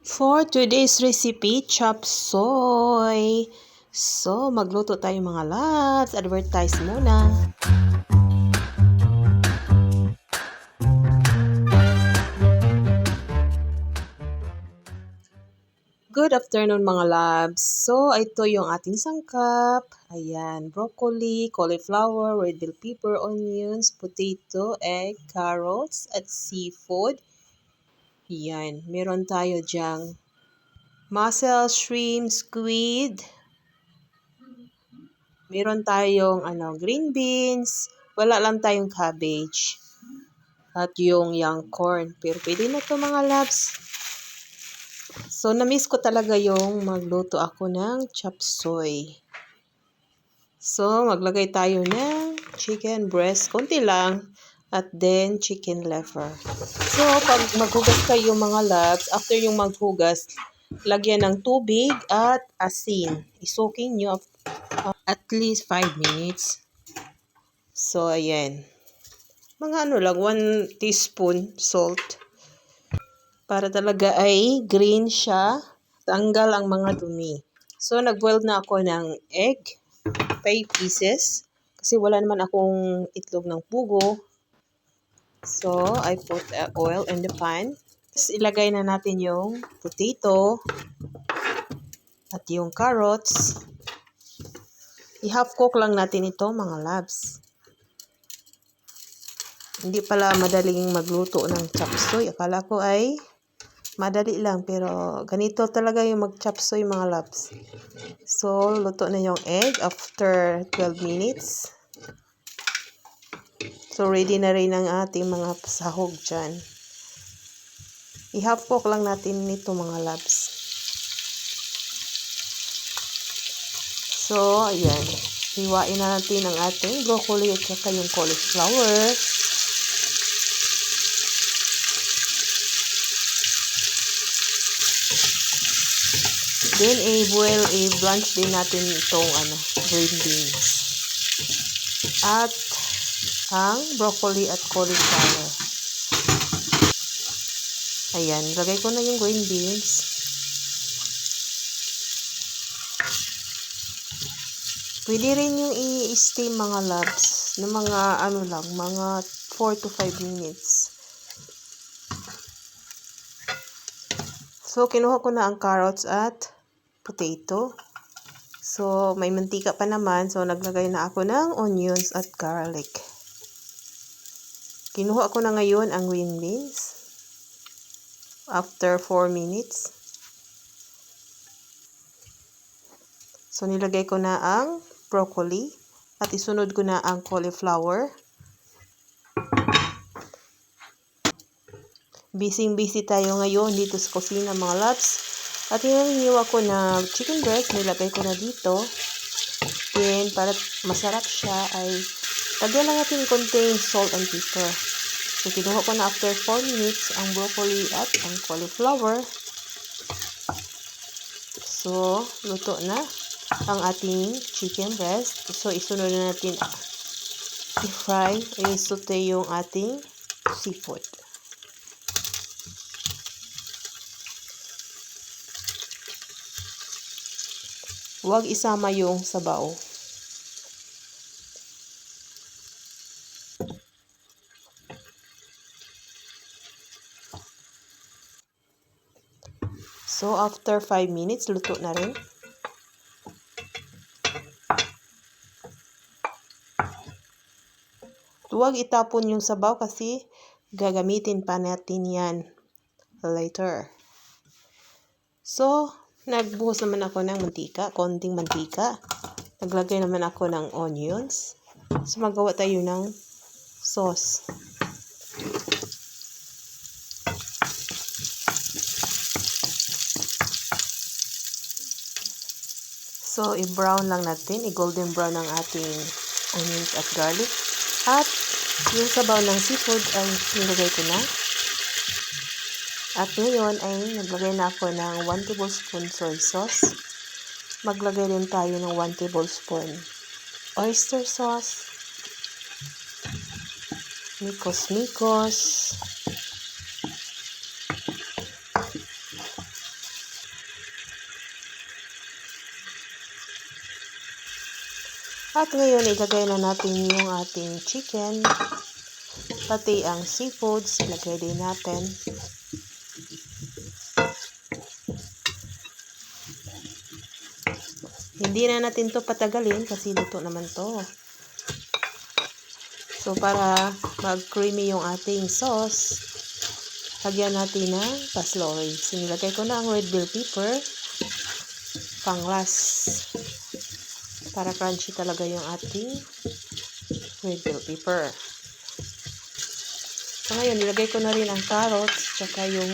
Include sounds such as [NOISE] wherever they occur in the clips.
For today's recipe, chop soy. So, magluto tayo mga loves. Advertise muna. Good afternoon mga loves. So, ito yung ating sangkap. Ayan, broccoli, cauliflower, red bell pepper, onions, potato, egg, carrots, at seafood. Yan, meron tayo dyang mussel, shrimp, squid. Meron tayong ano, green beans. Wala lang tayong cabbage. At yung young corn. Pero pwede na to mga loves. So, na-miss ko talaga yung magluto ako ng chop soy. So, maglagay tayo ng chicken breast. Konti lang at then chicken liver. So, pag maghugas kayo mga loves, after yung maghugas, lagyan ng tubig at asin. Isuking nyo at least 5 minutes. So, ayan. Mga ano lang, 1 teaspoon salt. Para talaga ay green siya. Tanggal ang mga dumi. So, nag-boil na ako ng egg. 5 pieces. Kasi wala naman akong itlog ng pugo. So, I put uh, oil in the pan. Tapos, ilagay na natin yung potato at yung carrots. I-half cook lang natin ito, mga labs. Hindi pala madaling magluto ng chop suey. Akala ko ay madali lang, pero ganito talaga yung mag-chop suey, mga labs. So, luto na yung egg after 12 minutes. So, ready na rin ang ating mga sahog dyan. I-half cook lang natin nito mga labs. So, ayan. Hiwain na natin ang ating broccoli at saka yung cauliflower. Then, i-boil, i-blanch din natin itong ano, green beans. At ang broccoli at cauliflower. Ayan, lagay ko na yung green beans. Pwede rin yung i-steam mga labs ng mga ano lang, mga 4 to 5 minutes. So, kinuha ko na ang carrots at potato. So, may mantika pa naman. So, naglagay na ako ng onions at garlic. Kinuha ko na ngayon ang green beans. After 4 minutes. So, nilagay ko na ang broccoli. At isunod ko na ang cauliflower. Busy-busy tayo ngayon dito sa kusina mga loves. At yung ko na chicken breast, nilagay ko na dito. Then, para masarap siya ay lagyan lang natin konting salt and pepper. So, kinuha ko na after 4 minutes ang broccoli at ang cauliflower. So, luto na ang ating chicken breast. So, isunod na natin i-fry, i-saute yung ating seafood. Huwag isama yung sabaw. So, after 5 minutes, luto na rin. Huwag itapon yung sabaw kasi gagamitin pa natin yan later. So, nagbuhos naman ako ng mantika, konting mantika. Naglagay naman ako ng onions. So, magawa tayo ng sauce. So, i-brown lang natin, i-golden brown ang ating onions at garlic. At yung sabaw ng seafood ay nilagay ko na. At ngayon ay naglagay na ako ng 1 tablespoon soy sauce. Maglagay din tayo ng 1 tablespoon oyster sauce. Mikos-mikos. At ngayon, ilagay na natin yung ating chicken. Pati ang seafoods, ilagay din natin. Hindi na natin to patagalin kasi luto naman to. So, para mag-creamy yung ating sauce, lagyan natin ng paslooy. So, nilagay ko na ang red bell pepper, panglas. Para crunchy talaga yung ating red bell pepper. So, ngayon, nilagay ko na rin ang carrots, tsaka yung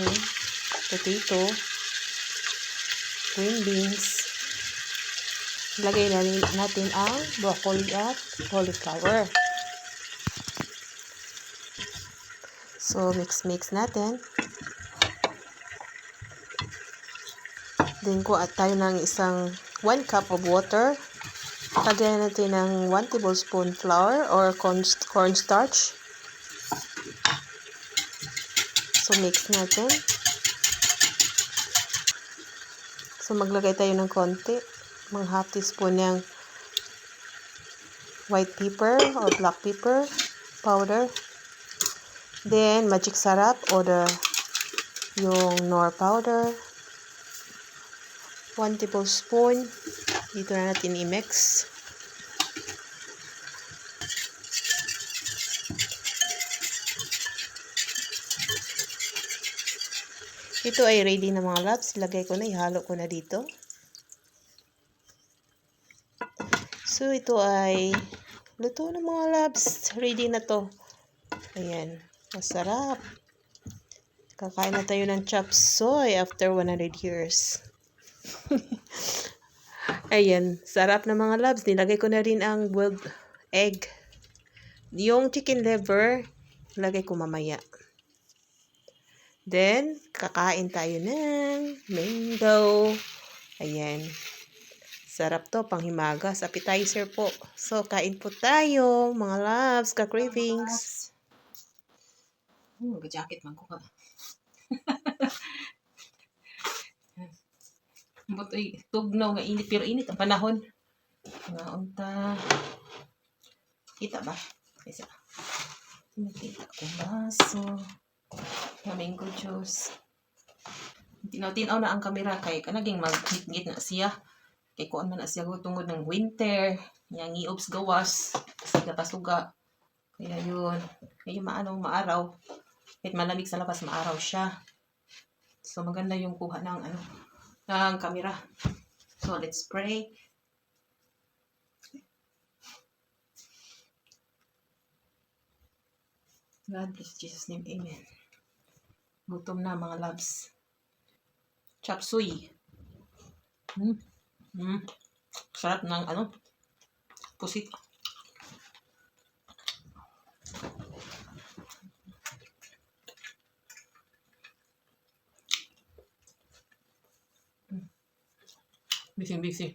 potato, green beans, Lagay na rin natin ang broccoli at cauliflower. So, mix-mix natin. Then, ko at tayo ng isang 1 cup of water. Lagyan natin ng 1 tablespoon flour or corn cornstarch. So, mix natin. So, maglagay tayo ng konti mga half teaspoon ng white pepper or black pepper powder. Then, magic sarap o the yung nor powder. 1 tablespoon. Dito na natin i-mix. Ito ay ready na mga loves. Lagay ko na, ihalo ko na dito. So, ito ay luto ng mga labs. Ready na to. Ayan. Masarap. Kakain na tayo ng chop soy after 100 years. [LAUGHS] Ayan. Sarap na mga labs. Nilagay ko na rin ang boiled egg. Yung chicken liver, lagay ko mamaya. Then, kakain tayo ng mango. Ayan. Sarap to, panghimagas. Appetizer po. So, kain po tayo, mga loves, ka-cravings. Hmm, jacket man ko ka. [LAUGHS] But ay, tugnaw nga init, pero init ang panahon. Nga unta. Kita ba? Isa. Kita ko baso. Nga mango juice. Tinaw-tinaw na ang kamera kay kanaging mag-ngit na siya. Kay kuan man na siya tungod ng winter, yang iobs gawas, kasi pasuga. Kaya yun, kaya maano, maaraw. Kahit malamig sa labas, maaraw siya. So maganda yung kuha ng ano, ng camera. So let's pray. God bless Jesus name, Amen. Gutom na mga loves. Chop suey. Hmm. Mm. Sarap ng ano, pusit. Bising-bising.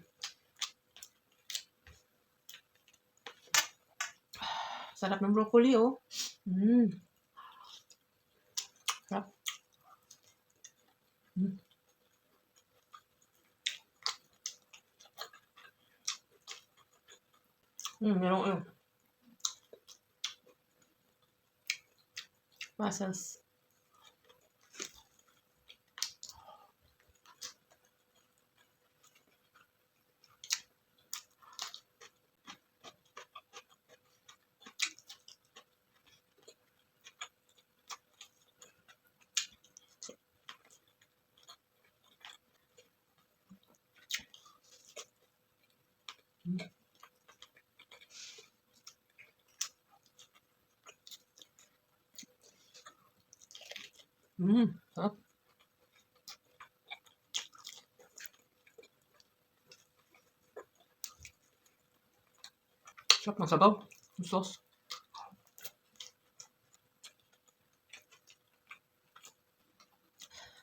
Sarap ng broccoli, oh. Mm. Sarap. Mm. Hmm, meron yun. Muscles. Mm, sarap. Sarap ng sabaw. Yung sauce.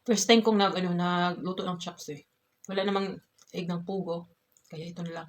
First time kong nag, ano, nagluto ng chops eh. Wala namang egg ng pugo. Kaya ito na lang.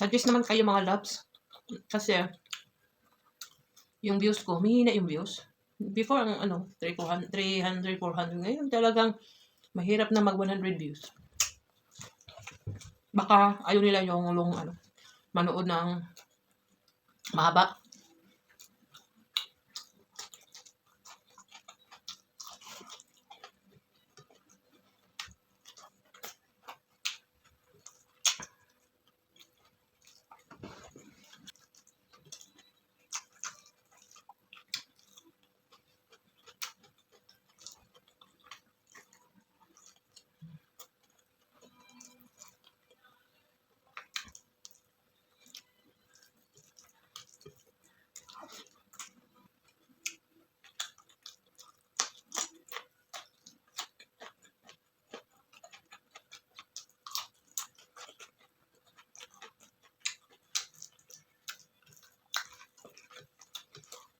Suggest naman kayo mga loves. Kasi, yung views ko, mahina yung views. Before, ang ano, 300, 300, 400. Ngayon, talagang mahirap na mag 100 views. Baka ayaw nila yung long, ano, manood ng mahaba.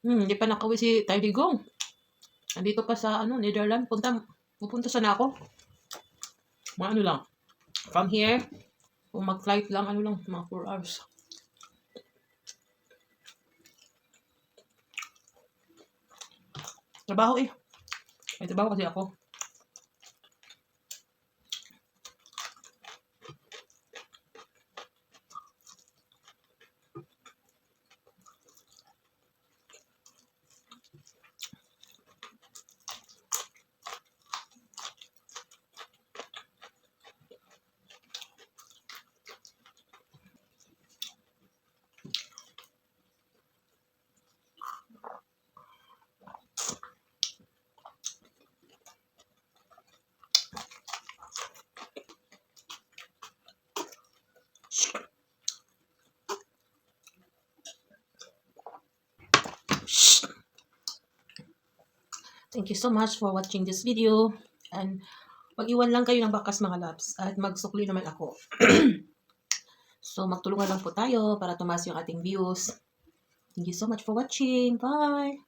Hmm, hindi pa nakauwi si Tay Digong. Andito pa sa ano, Netherlands. Punta, pupunta sana ako. Mga ano lang. From here, kung mag-flight lang, ano lang, mga 4 hours. Trabaho eh. May trabaho kasi ako. Thank you so much for watching this video. And mag-iwan lang kayo ng bakas mga loves. At magsukli naman ako. [CLEARS THROAT] so magtulungan lang po tayo para tumaas yung ating views. Thank you so much for watching. Bye!